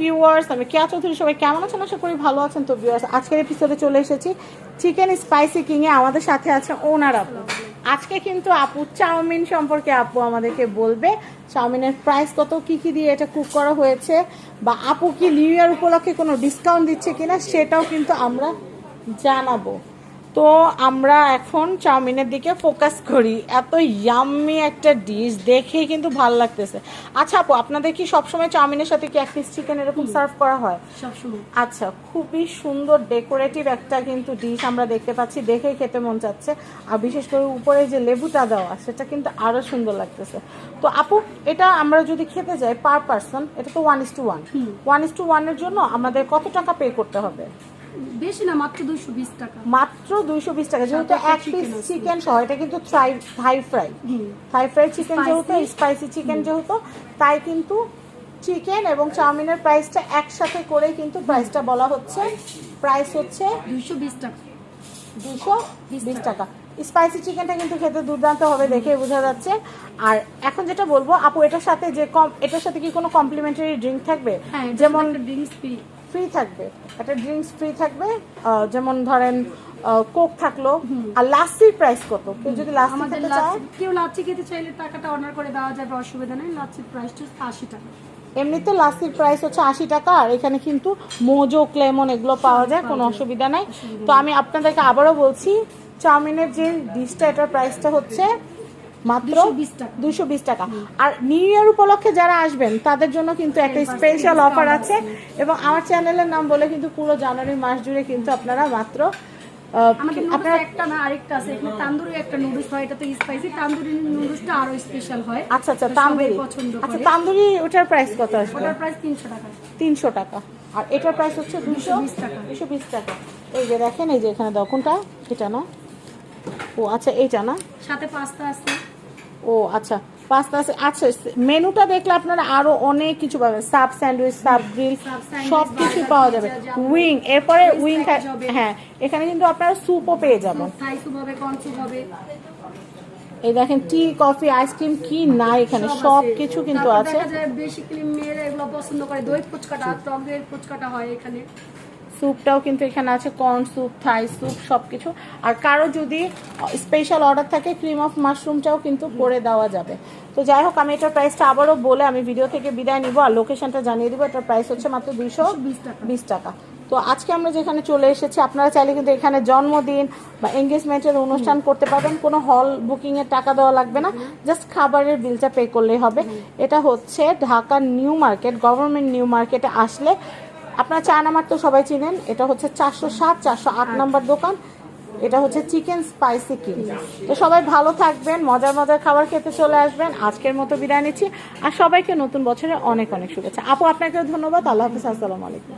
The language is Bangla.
ভিউয়ার্স আমি কেয়া চৌধুরী, সবাই কেমন আছেন? আশা করি ভালো আছেন। তো ভিউয়ার্স আজকের এপিসোডে চলে এসেছি চিকেন স্পাইসি কিংয়ে আমাদের সাথে আছে ওনার আপু। আজকে কিন্তু আপু চাউমিন সম্পর্কে আপু আমাদেরকে বলবে। চাউমিনের প্রাইস কত, কি কি দিয়ে এটা কুক করা হয়েছে? বা আপু কি নিউ ইয়ার উপলক্ষে কোনো ডিসকাউন্ট দিচ্ছে কিনা, সেটাও কিন্তু আমরা জানাব। তো আমরা এখন চাউমিনের দিকে ফোকাস করি। এত ইয়াম্মি একটা ডিশ দেখেই কিন্তু ভালো লাগতেছে। আচ্ছা আপু আপনাদের কি সবসময় চাউমিনের সাথে কি এক পিস চিকেন এরকম সার্ভ করা হয়? সবসময়। আচ্ছা খুবই সুন্দর ডেকোরেটিভ একটা কিন্তু ডিশ আমরা দেখতে পাচ্ছি দেখেই খেতে মন চাচ্ছে। আর বিশেষ করে উপরে যে লেবুটা দেওয়া সেটা কিন্তু আরও সুন্দর লাগতেছে। তো আপু এটা আমরা যদি খেতে যাই পার পার্সন এটা তো one is to one one is to ওয়ানের জন্য আমাদের কত টাকা পে করতে হবে? বেশি না মাত্র দুশো বিশ টাকা। মাত্র দুইশো বিশ টাকা যেহেতু এক পিস চিকেন সহ এটা কিন্তু Thai Thai fry Thai fry chicken যেহেতু স্পাইসি চিকেন যেহেতু তাই কিন্তু চিকেন এবং চাউমিনের প্রাইসটা একসাথে করেই কিন্তু প্রাইসটা বলা হচ্ছে। প্রাইস হচ্ছে দুশো বিশ টাকা। দুশো বিশ টাকা। স্পাইসি চিকেনটা কিন্তু খেতে দুর্দান্ত হবে দেখে বোঝা যাচ্ছে। আর এখন যেটা বলব আপু এটার সাথে যে কম এটার সাথে কি কোনো কমপ্লিমেন্টারি ড্রিঙ্ক থাকবে? হ্যাঁ যেমন যেমন ড্রিঙ্কস ফ্রি থাকবে। একটা ড্রিঙ্কস ফ্রি থাকবে যেমন ধরেন কোক থাকল। আর লাস্সির প্রাইস কত? কেউ যদি লাস্সি আমাদের খেতে চায়? কেউ লাচ্ছি খেতে চাইলে টাকাটা অর্ডার করে দেওয়া যাবে অসুবিধা নেই। লাচ্ছির প্রাইসটা আশি টাকা। এমনিতে লাস্সির প্রাইস হচ্ছে আশি টাকা আর এখানে কিন্তু মোজো ক্লেমন এগুলো পাওয়া যায় কোনো অসুবিধা নাই। তো আমি আপনাদেরকে আবারও বলছি চাউমিনের যে ডিশটা এটার প্রাইসটা হচ্ছে মাত্র 220 টাকা। দুশো বিশ টাকা। আর নিউ ইয়ার উপলক্ষে যারা আসবেন তাদের জন্য কিন্তু একটা স্পেশাল অফার আছে। এবং আমার চ্যানেলের নাম বলে কিন্তু পুরো জানুয়ারি মাস জুড়ে কিন্তু আপনারা মাত্র আপনারা একটা না আরেকটা আছে। এখানে তান্দুরি একটা নুডলস হয় এটা তো স্পাইসি তান্দুরি নুডলসটা আরও স্পেশাল হয়। আচ্ছা আচ্ছা তান্দুরি। পছন্দ আচ্ছা তান্দুরি ওটার প্রাইস কত আসবে? ওটার প্রাইস তিনশো টাকা। তিনশো টাকা। আর এটার প্রাইস হচ্ছে দুশো 220 টাকা। দুশো বিশ টাকা। এই যে দেখেন এই যে এখানে দাও কোনটা এটা না? ও আচ্ছা এইটা না? সাথে পাস্তা আছে। ও আচ্ছা। পাস্তা আছে আচ্ছা মেনুটা দেখলে আপনারা আরও অনেক কিছু পাবেন। সাব স্যান্ডউইচ সাব গ্রিল সব কিছু পাওয়া যাবে। উইং এরপরে উইং হ্যাঁ এখানে কিন্তু আপনারা স্যুপও পেয়ে যাবেন। এই দেখেন টি কফি আইসক্রিম কি নাই এখানে। সব কিছু কিন্তু আছে। বেসিক্যালি মেয়েরা এগুলো পছন্দ করে। দই ফুচকাটা টক দইয়ের ফুচকাটা হয় এখানে। স্যুপটাও কিন্তু এখানে আছে কর্ন স্যুপ থাই স্যুপ সব কিছু আর কারও যদি স্পেশাল অর্ডার থাকে ক্রিম অফ মাশরুমটাও কিন্তু করে দেওয়া যাবে। তো যাই হোক আমি এটার প্রাইসটা আবারও বলে আমি ভিডিও থেকে বিদায় নিব আর লোকেশনটা জানিয়ে দিব। এটার প্রাইস হচ্ছে মাত্র দুইশো 220 টাকা। বিশ টাকা। তো আজকে আমরা যেখানে চলে এসেছি আপনারা চাইলে কিন্তু এখানে জন্মদিন বা এঙ্গেজমেন্টের অনুষ্ঠান করতে পারবেন। কোনো হল বুকিংয়ের টাকা দেওয়া লাগবে না। জাস্ট খাবারের বিলটা পে করলেই হবে। এটা হচ্ছে ঢাকার নিউ মার্কেট গভর্নমেন্ট নিউ মার্কেটে আসলে আপনারা চা নামার তো সবাই চিনেন এটা হচ্ছে চারশো সাত চারশো আট নম্বর দোকান। এটা হচ্ছে চিকেন স্পাইসি কিং। তো সবাই ভালো থাকবেন মজার মজার খাবার খেতে চলে আসবেন। আজকের মতো বিদায় নিচ্ছি। আর সবাইকে নতুন বছরে অনেক অনেক শুভেচ্ছা। আপু আপনাকেও ধন্যবাদ। আল্লাহ হাফিজ আসসালামু আলাইকুম।